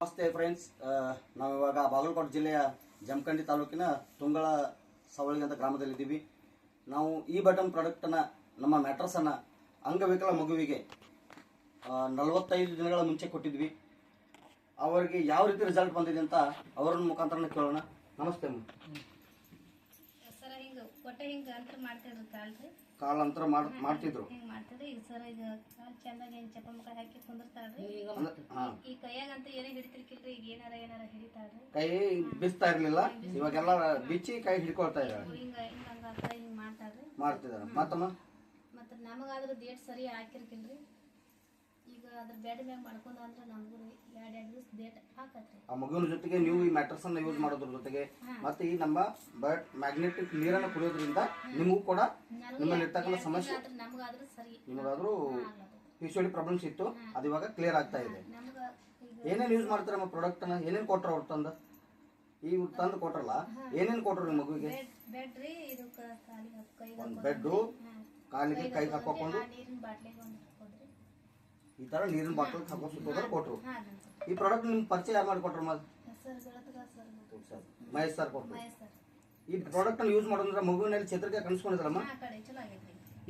ನಮಸ್ತೆ ಫ್ರೆಂಡ್ಸ್ ನಾವು ಇವಾಗ ಬಾಗಲಕೋಟೆ ಜಿಲ್ಲೆಯ ಜಮಖಂಡಿ ತಾಲೂಕಿನ ತುಂಗಳ ಸವಳಿ ಅಂತ ಗ್ರಾಮದಲ್ಲಿದ್ದೀವಿ. ನಾವು ಈ ಬಟನ್ ಪ್ರಾಡಕ್ಟನ್ನು ನಮ್ಮ ಮ್ಯಾಟ್ರಸನ್ನು ಅಂಗವಿಕಲ ಮಗುವಿಗೆ ನಲವತ್ತೈದು ದಿನಗಳ ಮುಂಚೆ ಕೊಟ್ಟಿದ್ವಿ. ಅವರಿಗೆ ಯಾವ ರೀತಿ ರಿಸಲ್ಟ್ ಬಂದಿದೆ ಅಂತ ಅವರ ಮುಖಾಂತರ ಕೇಳೋಣ. ನಮಸ್ತೆ ಹಿಂಗ ಅಂತರ ಮಾಡ್ತಿದ್ರು. ಈ ಕೈಯಾಗಂತ ಏನೇ ಹಿಡಿತಿರ್ಕಿಲ್ರಿ ಈಗ ಏನಾರ ಏನಾರ ಹಿಡಿತಾಳ್ರಿ ಕೈ ಬಿಸ್ತಾ ಇರಲಿಲ್ಲ ಇವಾಗೆಲ್ಲ ಬಿಚ್ಚಿ ಕೈ ಹಿಡ್ಕೊಳ್ತಾ ಇದ್ದಾರೆ. ಹಿಂಗ ಹಿಂಗ ಹಂಗ ಆತರ ಹಿಂಗ ಮಾಡ್ತಾಳ್ರಿ ಮಾಡ್ತಿದ್ದಾರೆ. ಮತ್ತಮ್ಮ? ಮತ್ತ ನಮಗಾದ್ರ ಡೇಟ್ ಸರಿ ಹಾಕಿರ್ಕಿಲ್ರಿ. ಈಗ ಅದ್ರ ಬೆಡ್ ಮ್ಯಾಗ ಮಾಡ್ಕೊಂಡ ಅಂದ್ರ ನಮಗೂ ಎರಡ್ ಎರಡ್ ದಿವಸ ಡೇಟ್ ಹಾಕತ್ರಿ. ಆ ಮಗುವಿನ ಜೊತೆಗೆ ನೀವು ಈ ಮ್ಯಾಟ್ರಸ್ ಅನ್ನ ಯೂಸ್ ಮಾಡೋದ್ರ ಜೊತೆಗೆ ಮತ್ತೆ ಈ ನಮ್ಮ ಬಟ್ ಮ್ಯಾಗ್ನೆಟಿಕ್ ನೀರನ್ನು ಕುಡಿಯೋದ್ರಿಂದ ನಿಮಗೂ ಕೂಡ ನಿಮ್ಮಲ್ಲಿ ಇರ್ತಕ್ಕಂಥ ಸಮಸ್ಯೆ ನಮಗಾದ್ರ ಸರಿ. ನಿಮಗಾದ್ರೂ ಪಿ ಸಿ ಪ್ರಾಬ್ಲಮ್ಸ್ ಇತ್ತು ಅದು ಇವಾಗ ಕ್ಲಿಯರ್ ಆಗ್ತಾ ಇದೆ. ಏನೇನು ಯೂಸ್ ಮಾಡ್ತಾರೆ ನಮ್ಮ ಪ್ರಾಡಕ್ಟ್ ಅನ್ನ? ಏನೇನು ಕೊಟ್ರ ಅವ್ರು ತಂದು? ಈ ತಂದು ಕೊಟ್ರಲ್ಲ ಏನೇನು ಕೊಟ್ರು ನಿಮ್ಮ ಮಗುವಿಗೆ? ಒಂದು ಬೆಡ್ಡು ಕಾಲಿಗೆ ಕೈ ಹಾಕೊಂಡು ಈ ತರ ನೀರಿನ ಬಾಟಲ್ ಹಾಕೋ ಸುತ್ತೋದ್ರೆ ಕೊಟ್ರು. ಈ ಪ್ರಾಡಕ್ಟ್ ನಿಮ್ಗೆ ಪರಿಚಯ ಯಾರು ಮಾಡಿಕೊಟ್ರು ಸರ್. ಮಹೇಶ್ ಸರ್ ಕೊಟ್ರು. ಈ ಪ್ರಾಡಕ್ಟ್ ಅನ್ನು ಯೂಸ್ ಮಾಡೋದ್ರೆ ಮಗುವಿನಲ್ಲಿ ಚೇತರಿಕೆ ಕಣಿಸ್ಕೊಂಡಿದ್ರಮ್ಮ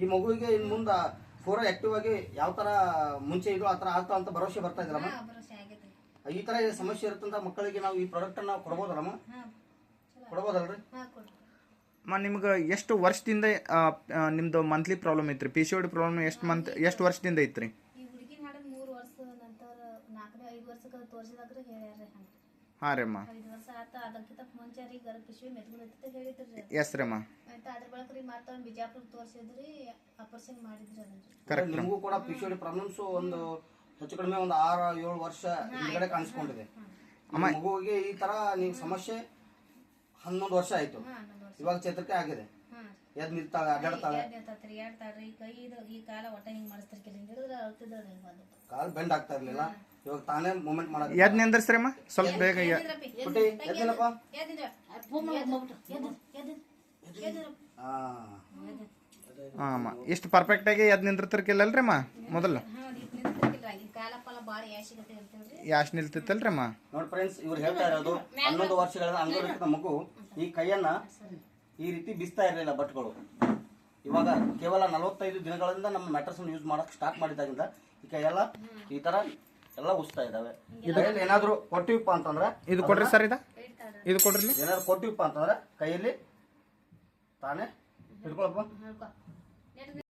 ಈ ಮಗುವಿಗೆ ಇನ್ನು ಮುಂದೆ ಪೂರಾ ಆಕ್ಟಿವ್ ಆಗಿ ಯಾವ ತರ ಮುಂಚೆ ಇದ್ರು ಆ ತರ ಆಗ್ತಾ ಅಂತ ಭರವಸೆ ಬರ್ತಾ ಇದ್ರಮ್ಮ ಆಗೈತ್ರಿ ಈ ತರ ಸಮಸ್ಯೆ ಇರುತ್ತಂತ ಮಕ್ಕಳಿಗೆ ನಾವು ಈ ಪ್ರಾಡಕ್ಟ್ ಅನ್ನ ಕೊಡ್ಬೋದಲ್ಲಮ್ಮ ಕೊಡ್ಬೋದಲ್ರಿ? ಅಮ್ಮ ನಿಮ್ಗೆ ಎಷ್ಟು ವರ್ಷದಿಂದ ಆ, ಆ, ನಿಮ್ದು ಮಂತ್ಲಿ ಪ್ರಾಬ್ಲಮ್ ಐತ್ರಿ? ಪಿ ಸಿ ಓಡಿ ಪ್ರಾಬ್ಲಮ್ ಎಷ್ಟು ಮಂತ್ ಎಷ್ಟು ವರ್ಷದಿಂದ ಐತ್ರಿ? ಈ ಹುಡುಗಿ ಮಾಡಿದ ಮೂರು ವರ್ಷ ನಂತರ ನಾಲ್ಕನೇ ಐದು ವರ್ಷಕ್ಕೆ ತೋರಿಸಿದಾಗ್ರೆ ಹೇಳ್ಯಾರ್ರಿ ಹಂಗೆ. ಹಾಂ ರೀ ಅಮ್ಮ. ಐದು ವರ್ಷ ಆತ ಅದಕ್ಕಿಂತ ಮುಂಚೆ ರೀ ಗರ್ಭ ಪಿಶವಿ ಮೆತ್ಕೊಂಡೈತೆ ಹೇಳಿದ್ರಿ ರೀ ಎಸ್ ರೀ ಅಮ್ಮ. ಆಯ್ತು ಅದ್ರ ಬಳಿಕ ರೀ ಮತ್ತೆ ಬಿಜಾಪುರ ತೋರಿಸಿದ್ರಿ ಆಪರೇಷನ್ ಮಾಡಿದ್ರಿ ಅದನ್ನ ಕರೆಕ್ಟ್ ನಿಮಗೂ ಕೂಡ ಪಿ ಸಿ ಪ್ರಾಬ್ಲಮ್ಸ್ ಒಂದು ಹೆಚ್ಚು ಕಡಿಮೆ ಒಂದು ಆರು ಏಳು ವರ್ಷ ಹಿಂದ್ಗಡೆ ಕಾಣಿಸ್ಕೊಂಡಿದೆ. ಅಮ್ಮ ಮಗುವಿಗೆ ಈ ತರ ನೀವು ಸಮಸ್ಯೆ ಹನ್ನೊಂದು ವರ್ಷ ಆಯ್ತು. ಇವಾಗ ಚೇತರಿಕೆ ಆಗಿದೆ. ಎದ್ ನಿಲ್ತಾಳೆ ಅಡ್ಡಾಡ್ತಾಳೆ. ಎರಡ್ ನಿಂತತ್ರಿ ಈ ಕೈ ಇದು ಈ ಕಾಲ ಒಟ್ಟ ಹಿಂಗ್ ಮಾಡಿಸ್ತಿರ್ಕಿಲ್ಲ ಹಿಂಗ್ ಹಿಡಿದ್ರೆ ಅಳ್ತಿದ್ದಳ್ರಿ ಹಿಂಗ್ ಬಂದು ಕಾಲ್ ಬೆಂಡ್ ಆಗ್ತಾ ಇರ್ಲಿಲ್ಲ. ಇವಾಗ ತಾನೇ ಮೂಮೆಂಟ್ ಮಾಡೋದು. ಎದ್ ನಿಂದ್ರಸ್ರಿ ಅಮ್ಮ. ಸ್ವಲ್ಪ ಬೇಗ ಪುಟ್ಟಿ ಎದ್ದಿಲ್ಲಪ್ಪ ಹಾಂ. ಅಮ್ಮ. ಇಷ್ಟು ಪರ್ಫೆಕ್ಟಾಗಿ ಎದ್ ನಿಂದಿರ್ತಿರ್ಕಿಲ್ಲಲ್ರಿ ಅಮ್ಮ? ಮೊದಲು. ಯಾಶ್ ನಿಲ್ತಿತ್ತಲ್ರಿ ಅಮ್ಮ? ನೋಡಿ ಫ್ರೆಂಡ್ಸ್ ಇವ್ರು ಹೇಳ್ತಾ ಇರೋದು ಹನ್ನೊಂದು ವರ್ಷಗಳ ಅಂಗವಿಕಲ ಮಗು ಈ ಕೈಯನ್ನ ಈ ರೀತಿ ಬಿಸ್ತಾ ಇರಲಿಲ್ಲ ಬಟ್ಗಳು ಇವಾಗ ಕೇವಲ ನಲವತ್ತೈದು ದಿನಗಳಿಂದ ನಮ್ಮ ಮ್ಯಾಟ್ರಸ್ ಯೂಸ್ ಮಾಡಕ್ ಸ್ಟಾರ್ಟ್ ಮಾಡಿದಾಗಿಂದ ಈ ಕೈಯೆಲ್ಲ ಈ ತರ ಎಲ್ಲ ಉಸ್ತಾ ಇದಾವೆ ಕೈಯಲ್ಲಿ ಏನಾದ್ರು ಕೊಟ್ಟಿವಪ್ಪ ಅಂತಂದ್ರೆ ಇದು ಕೊಡ್ರಿ ಸರ್ ಇದು? ಇದು ಕೊಡ್ರಿ. ಏನಾದ್ರು ಕೊಟ್ಟಿವಪ್ಪ ಅಂತಂದ್ರೆ ಕೈಯಲ್ಲಿ ತಾನೇ ಹಿಡ್ಕೊಳಪ್ಪ. ಹೇಳ್ಕೊ